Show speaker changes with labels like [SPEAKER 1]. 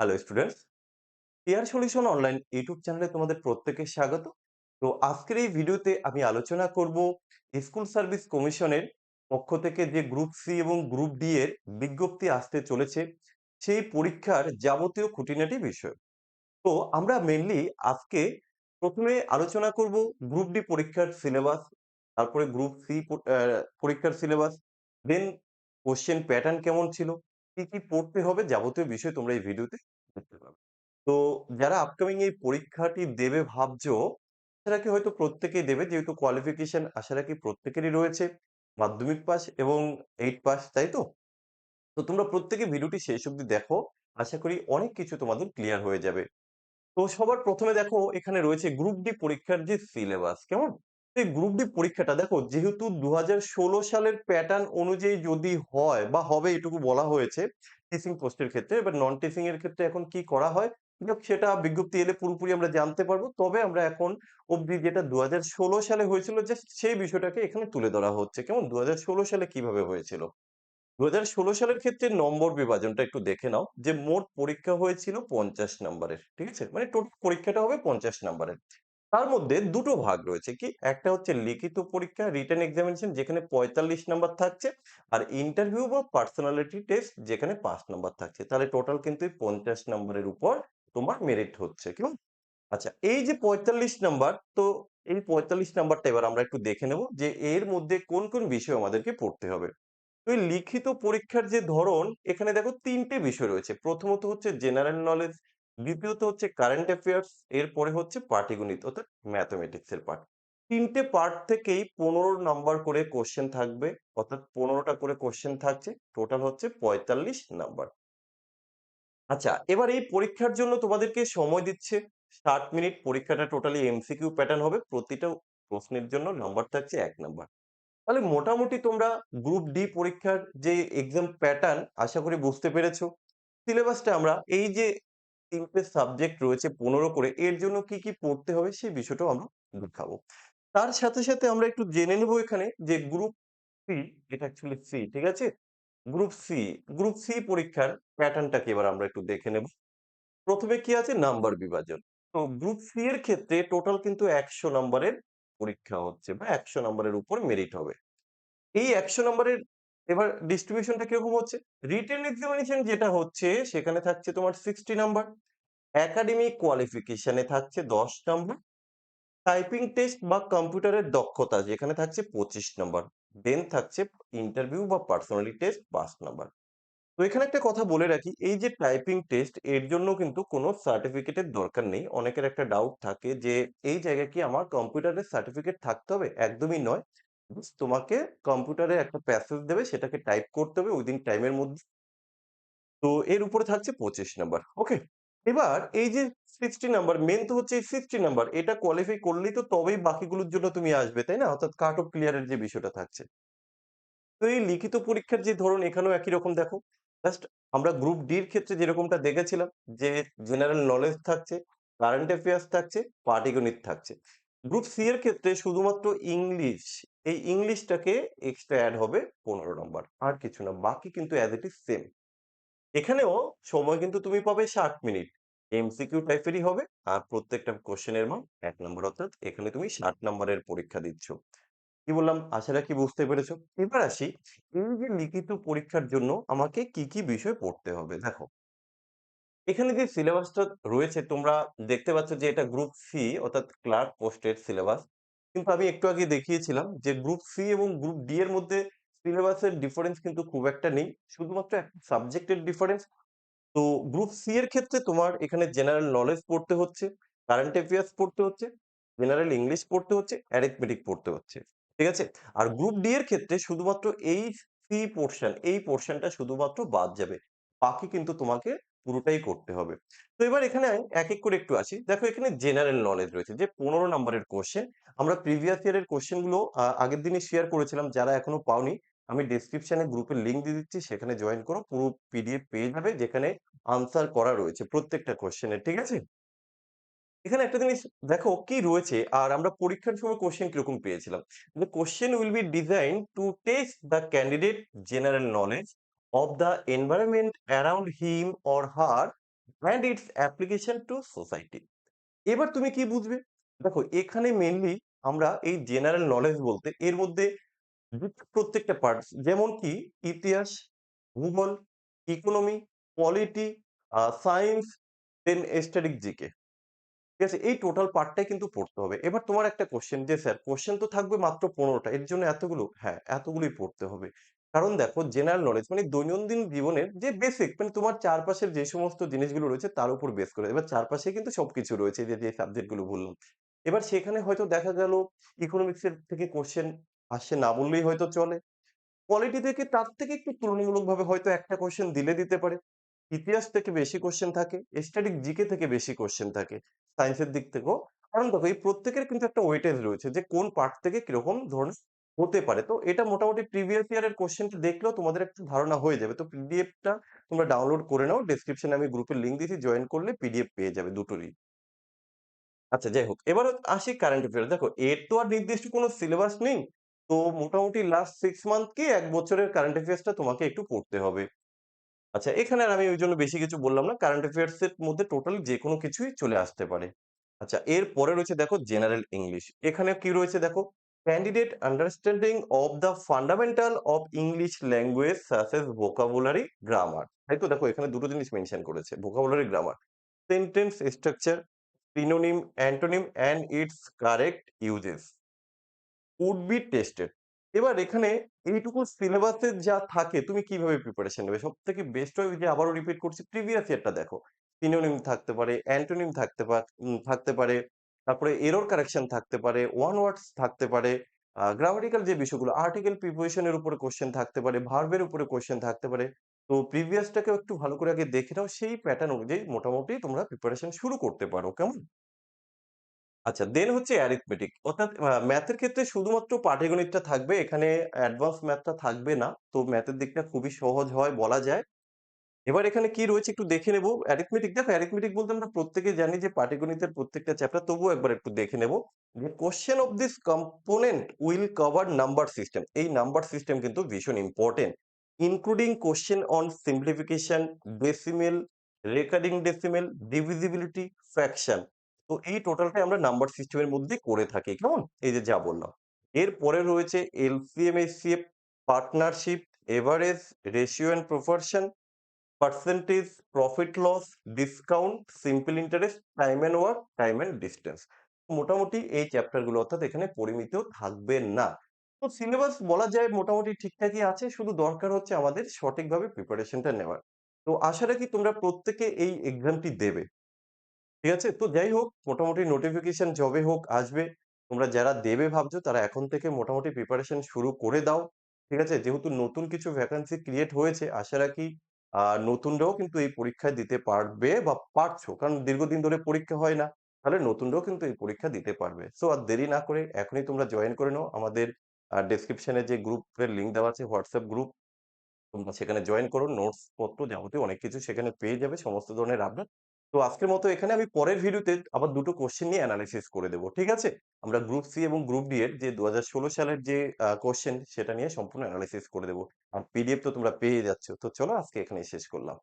[SPEAKER 1] Hello students care solution online YouTube চ্যানেলে তোমাদের প্রত্যেকে স্বাগত। তো আজকের এই ভিডিওতে আমি আলোচনা করব স্কুল সার্ভিস কমিশনের পক্ষ থেকে যে গ্রুপ সি এবং গ্রুপ ডি এর বিজ্ঞপ্তি আসতে চলেছে, সেই পরীক্ষার যাবতীয় খুঁটিনাটি বিষয়। তো আমরা মেনলি আজকে প্রথমে আলোচনা করব গ্রুপ ডি পরীক্ষার সিলেবাস তারপরে গ্রুপ সি পরীক্ষার সিলেবাস দেন কোশ্চেন প্যাটার্ন কেমন ছিল, কি কি পড়তে হবে যাবতীয় বিষয় তোমরা এই ভিডিওতে দেখতে পাবে। তো যারা আপকামিং এই পরীক্ষাটি দেবে ভাবছ, তারা কি হয়তো প্রত্যেকেই দেবে, যেহেতু কোয়ালিফিকেশন আশা রাখি প্রত্যেকেরই রয়েছে। মাধ্যমিক পাস এবং এইট পাস তাই তো? তো তোমরা প্রত্যেকে ভিডিওটি শেষ অবধি দেখো। আশা করি অনেক কিছু তোমাদের ক্লিয়ার হয়ে যাবে। তো সবার প্রথমে দেখো, এখানে রয়েছে গ্রুপ ডি পরীক্ষার যে সিলেবাস কেমন? এই গ্রুপ ডি পরীক্ষাটা দেখো, যেহেতু দুহাজার ষোলো সালের প্যাটার্ন অনুযায়ী যদি হয় বা হবে এটুকু বলা হয়েছে টিচিং পোস্টের ক্ষেত্রে এবার নন টিচিং এর ক্ষেত্রে এখন কি করা হয়? সেটা বিজ্ঞপ্তি এলে পুরোপুরি আমরা জানতে পারব। তবে আমরা এখন অব্দি যেটা দুহাজার ষোলো সালে হয়েছিল জাস্ট সেই বিষয়টাকে এখানে তুলে ধরা হচ্ছে। কেমন? দু হাজার ষোলো সালে কীভাবে হয়েছিল? দু হাজার ষোলো সালের ক্ষেত্রে নম্বর বিভাজনটা একটু দেখে নাও, যে মোট পরীক্ষা হয়েছিল পঞ্চাশ নম্বরের, ঠিক আছে? মানে টোটাল পরীক্ষাটা হবে পঞ্চাশ নম্বরের। তার মধ্যে দুটো ভাগ রয়েছে কি? একটা হচ্ছে লিখিত পরীক্ষা রিটার্ন এক্সামিনেশন যেখানে পঁয়তাল্লিশ নাম্বার থাকছে আর ইন্টারভিউ বা পার্সোনালিটি টেস্ট যেখানে পাঁচ নাম্বার থাকছে। তাহলে টোটাল কিন্তু পঞ্চাশ নম্বরের উপর তোমার মেরিট হচ্ছে কেমন আচ্ছা এই যে পঁয়তাল্লিশ নাম্বার তো এই পঁয়তাল্লিশ নাম্বারটা এবার আমরা একটু দেখে নেব যে এর মধ্যে কোন কোন বিষয় আমাদেরকে পড়তে হবে। তো এই লিখিত পরীক্ষার যে ধরন, এখানে দেখো তিনটে বিষয় রয়েছে। প্রথমত হচ্ছে জেনারেল নলেজ দ্বিতীয়ত হচ্ছে কারেন্ট অ্যাফেয়ার্স এরপরে হচ্ছে পাটিগণিত, অর্থাৎ ম্যাথমেটিক্স এর পার্ট তিনটে পার্ট থেকেই পনেরো নাম্বার করে কোশ্চেন থাকবে, অর্থাৎ পনেরোটা করে কোশ্চেন থাকছে টোটাল হচ্ছে পঁয়তাল্লিশ নাম্বার আচ্ছা এবার এই পরীক্ষার জন্য তোমাদেরকে সময় দিচ্ছে, ষাট মিনিট, পরীক্ষাটা টোটালি এমসিকিউ প্যাটার্ন হবে, প্রতিটা প্রশ্নের জন্য নাম্বার থাকছে এক নাম্বার তাহলে মোটামুটি তোমরা গ্রুপ ডি পরীক্ষার যে এক্সাম প্যাটার্ন আশা করি বুঝতে পেরেছ। সিলেবাসটা আমরা এই যে তিনটে সাবজেক্ট রয়েছে পনেরো করে, এর জন্য কি কি পড়তে হবে সেই বিষয়টাও আমরা দেখাবো। তার সাথে সাথে আমরা একটু জেনে নেব এখানে যে গ্রুপ সি এটা অ্যাকচুয়ালি সি ঠিক আছে? গ্রুপ সি গ্রুপ সি পরীক্ষার প্যাটার্নটাকে এবার আমরা একটু দেখে নেব। প্রথমে কি আছে? নাম্বার বিভাজন। তো গ্রুপ সি এর ক্ষেত্রে টোটাল কিন্তু একশো নাম্বারের পরীক্ষা হচ্ছে বা একশো নাম্বারের উপর মেরিট হবে। এই একশো নম্বরের এবার ডিস্ট্রিবিউশনটা কীরকম হচ্ছে? রিটেন এক্সামিনেশন যেটা হচ্ছে, সেখানে থাকছে তোমার সিক্সটি নাম্বার একাডেমিক কোয়ালিফিকেশনে থাকছে দশ নাম্বার টাইপিং টেস্ট বা কম্পিউটারের দক্ষতা, যেখানে থাকছে পঁচিশ নাম্বার দেন থাকছে ইন্টারভিউ বা পার্সোনালি টেস্ট পাঁচ নাম্বার তো এখানে একটা কথা বলে রাখি, এই যে টাইপিং টেস্ট এর জন্য কিন্তু কোনো সার্টিফিকেটের দরকার নেই। অনেকের একটা ডাউট থাকে যে, এই জায়গায় কি আমার কম্পিউটারের সার্টিফিকেট থাকতে হবে? একদমই নয়। তোমাকে কম্পিউটারে একটা প্যাসেজ দেবে, সেটাকে টাইপ করতে হবে উইদিন টাইমের মধ্যে। তো এর উপরে থাকছে পঁচিশ নাম্বার ওকে এবার এই যে সিক্সটি নাম্বার মেন তো হচ্ছে এই সিক্সটি নাম্বার এটা কোয়ালিফাই করলেই তো তবেই বাকিগুলোর জন্য তুমি আসবে, তাই না? অর্থাৎ কাট অফ ক্লিয়ারের যে বিষয়টা থাকছে। তো এই লিখিত পরীক্ষার যে ধরন, এখানেও একই রকম দেখো। জাস্ট আমরা গ্রুপ ডির ক্ষেত্রে যেরকমটা দেখেছিলাম, যে জেনারেল নলেজ থাকছে কারেন্ট অ্যাফেয়ার্স থাকছে পাটিগণিত থাকছে। গ্রুপ সি এর ক্ষেত্রে শুধুমাত্র ইংলিশ এই ইংলিশটাকে এক্সট্রা অ্যাড হবে পনেরো নম্বর। আর কিছু না, বাকি কিন্তু অ্যাজ ইট ইজ সেম এখানেও সময় কিন্তু তুমি পাবে ষাট মিনিট। এমসিকিউ টাইপেরই হবে, আর প্রত্যেকটা কোশ্চেনের মান এক নম্বর অর্থাৎ এখানে তুমি ষাট নম্বরের পরীক্ষা দিচ্ছ। কি বললাম? আশা রাখি বুঝতে পেরেছ। এবার আসি, এই যে লিখিত পরীক্ষার জন্য আমাকে কি কি বিষয় পড়তে হবে? দেখো, এখানে যে সিলেবাসটা রয়েছে, তোমরা দেখতে পাচ্ছ যে এটা গ্রুপ সি অর্থাৎ ক্লার্ক পোস্টের সিলেবাস কিন্তু আমি একটু আগে দেখিয়েছিলাম যে গ্রুপ সি এবং গ্রুপ ডি এর মধ্যে সিলেবাসের ডিফারেন্স কিন্তু খুব একটা নেই। শুধুমাত্র একটা সাবজেক্টের ডিফারেন্স তো গ্রুপ সি এর ক্ষেত্রে তোমার এখানে জেনারেল নলেজ পড়তে হচ্ছে কারেন্ট অ্যাফেয়ার্স পড়তে হচ্ছে জেনারেল ইংলিশ পড়তে হচ্ছে অ্যারিথমেটিক পড়তে হচ্ছে। ঠিক আছে? আর গ্রুপ ডি এর ক্ষেত্রে শুধুমাত্র এই সি পোর্শন এই পোর্শনটা শুধুমাত্র বাদ যাবে। বাকি কিন্তু তোমাকে পুরোটাই করতে হবে। তো এবার এখানে এক এক করে একটু আসি। দেখো এখানে জেনারেল নলেজ রয়েছে যে পনেরো নম্বরের কোশ্চেন আমরা প্রিভিয়াস ইয়ারের কোশ্চেনগুলো আহ, আগের দিনে শেয়ার করেছিলাম যারা এখনও পাওনি আমি ডেসক্রিপশনে গ্রুপের লিংক দিয়ে দিচ্ছি সেখানে জয়েন করো পুরো পিডিএফ পেয়ে যাবে যেখানে আনসার করা রয়েছে প্রত্যেকটা কোশ্চেনের ঠিক আছে? এখানে একটা জিনিস দেখো কি রয়েছে আর আমরা পরীক্ষার সময় কোশ্চেন কীরকম পেয়েছিলাম? question will be designed to test the candidate general knowledge of the environment around him or her and its application to society. এবার তুমি কি বুঝবে? দেখো এখানে মেইনলি আমরা এই জেনারেল নলেজ বলতে এর মধ্যে প্রত্যেকটা পার্টস যেমন কি ইতিহাস, ভূগোল, economy, polity, science, then static GK. ঠিক আছে? এই টোটাল পার্টটাই কিন্তু পড়তে হবে। এবার তোমার একটা কোয়েশ্চেন যে স্যার কোয়েশ্চেন তো থাকবে মাত্র ১৫ টা। এর জন্য এতগুলো? হ্যাঁ, এতগুলোই পড়তে হবে। কারণ দেখো জেনারেল নলেজ মানে দৈনন্দিন জীবনের যে বেসিক মানে তোমার চারপাশের যে সমস্ত জিনিসগুলো রয়েছে তার উপর বেস করে। এবার চারপাশে কিন্তু সবকিছু রয়েছে যে, যে সাবজেক্টগুলো বললাম। এবার সেখানে হয়তো দেখা গেল ইকোনমিক্স এর থেকে কোয়েশ্চেন আসছে না বললেই হয়তো চলে। পলিটি থেকে তার থেকে একটু তুলনামূলকভাবে হয়তো একটা কোশ্চেন দিলে দিতে পারে। ইতিহাস থেকে বেশি কোশ্চেন থাকে, স্ট্যাটিক জিকে থেকে বেশি কোয়েশ্চেন থাকে। সায়েন্সের দিক থেকেও। কারণ দেখো এই প্রত্যেকের কিন্তু একটা ওয়েটেজ রয়েছে যে কোন পার্ট থেকে কীরকম ধরনের হতে পারে। তো এটা মোটামুটি প্রিভিয়াস ইয়ার এর কোয়েশ্চেনটা দেখলেও তোমাদের একটু ধারণা হয়ে যাবে। তো পিডিএফটা তোমরা ডাউনলোড করে নাও। ডেসক্রিপশনে আমি গ্রুপের লিংক দিয়েছি। জয়েন করলে পিডিএফ পেয়ে যাবে দুটোরই। আচ্ছা যাই হোক। এবার আসি কারেন্ট অ্যাফেয়ার্স। দেখো, এর তো আর নির্দিষ্ট কোনো সিলেবাস নেই। তো মোটামুটি লাস্ট সিক্স মান্থ কি ১ বছরের কারেন্ট অ্যাফেয়ার্সটা তোমাকে একটু পড়তে হবে। আচ্ছা এখানে আর আমি ওই জন্য বেশি কিছু বললাম না। কারেন্ট অ্যাফেয়ার্স এর মধ্যে টোটালি যেকোনো কিছুই চলে আসতে পারে। আচ্ছা এর পরে রয়েছে দেখো জেনারেল ইংলিশ। এখানে কি রয়েছে দেখো candidate understanding of the fundamental of English language as vocabulary, grammar. তাই তো দেখো এখানে দুটো জিনিস মেনশন করেছে। Vocabulary, grammar. Sentence structure, synonym, antonym and its correct uses. Would be tested. এবার এখানে এইটুকু সিলেবাসে যা থাকে তুমি কীভাবে প্রিপারেশন নেবে? সব থেকে বেস্ট হয় যে আবারও রিপিট করছি প্রিভিয়াস ইয়ারটা দেখো। সিনোনিম থাকতে পারে, অ্যান্টোনিম থাকতে পারে থাকতে পারে। তারপরে এরর কারেকশন থাকতে পারে, ওয়ান ওয়ার্ডস থাকতে পারে। গ্রামাটিক্যাল যে বিষয়গুলো আর্টিকেল প্রিপোজিশন এর উপরে কোয়েশ্চেন থাকতে পারে, ভার্ব এর উপরে কোয়েশ্চেন থাকতে পারে। তো প্রিভিয়াসটাকেও একটু ভালো করে আগে দেখে নাও। সেই প্যাটার্ন অনুযায়ী মোটামুটি তোমরা প্রিপারেশন শুরু করতে পারো। কেমন? আচ্ছা দেন হচ্ছে অ্যারিথমেটিক অর্থাৎ ম্যাথের ক্ষেত্রে শুধুমাত্র পাটিগণিতটা থাকবে। এখানে অ্যাডভান্স ম্যাথটা থাকবে না। তো ম্যাথের দিকটা খুবই সহজ হয় বলা যায়। এবার এখানে কি রয়েছে একটু দেখে নেব। অ্যারিথমেটিক দেখো অ্যারিথমেটিক বলতে আমরা প্রত্যেকে জানি যে পাটিগণিতের প্রত্যেকটা চ্যাপ্টার তবুও একবার একটু দেখে নেব। যে question of this component will cover number system. এই নাম্বার সিস্টেম কিন্তু ভীষণ important including question on simplification, decimal, recurring decimal, divisibility, fraction. তো এই টোটালটাই আমরা নাম্বার সিস্টেমের মধ্যে করে থাকি। কেমন? এই যে যা বললাম। এরপরে রয়েছে LCM, HCF, partnership, average, ratio and proportion, percentage, profit loss, discount, simple interest, time and work, time and distance. মোটামুটি এই চ্যাপ্টারগুলো অর্থাৎ এখানে পরিমিতিও থাকবে না। তো সিলেবাস বলা যায় মোটামুটি ঠিকঠাকই আছে। শুধু দরকার হচ্ছে আমাদের সঠিকভাবে প্রিপারেশনটা নেওয়ার। তো আশা রাখি তোমরা প্রত্যেকে এই এক্সামটি দেবে। ঠিক আছে? তো যাই হোক মোটামুটি নোটিফিকেশন যবে হোক আসবে। তোমরা যারা দেবে ভাবছ তারা এখন থেকে মোটামুটি প্রিপারেশন শুরু করে দাও। ঠিক আছে? যেহেতু নতুন কিছু ভ্যাকান্সি ক্রিয়েট হয়েছে আশা রাখি নতুনরাও কিন্তু এই পরীক্ষায় দিতে পারবে বা পারছ। কারণ দীর্ঘদিন ধরে পরীক্ষা হয় না। তাহলে নতুনরাও কিন্তু এই পরীক্ষা দিতে পারবে। সো আর দেরি না করে এখনই তোমরা জয়েন করে নাও। আমাদের ডিসক্রিপশনে ডেসক্রিপশনে যে গ্রুপের লিঙ্ক দেওয়া আছে হোয়াটসঅ্যাপ গ্রুপ। তোমরা সেখানে জয়েন করো। নোটস পত্র যাবতীয় অনেক কিছু সেখানে পেয়ে যাবে, সমস্ত ধরনের আপডেট। তো আজকের মতো এখানে আমি পরের ভিডিওতে আবার দুটো কোশ্চেন নিয়ে অ্যানালিসিস করে দেবো, ঠিক আছে? আমরা গ্রুপ সি এবং গ্রুপ ডি এর যে ২০১৬ সালের যে কোশ্চেন সেটা নিয়ে সম্পূর্ণ অ্যানালিসিস করে দেবো আর পিডিএফ তো তোমরা পেয়ে যাচ্ছ। তো চলো আজকে এখানে শেষ করলাম।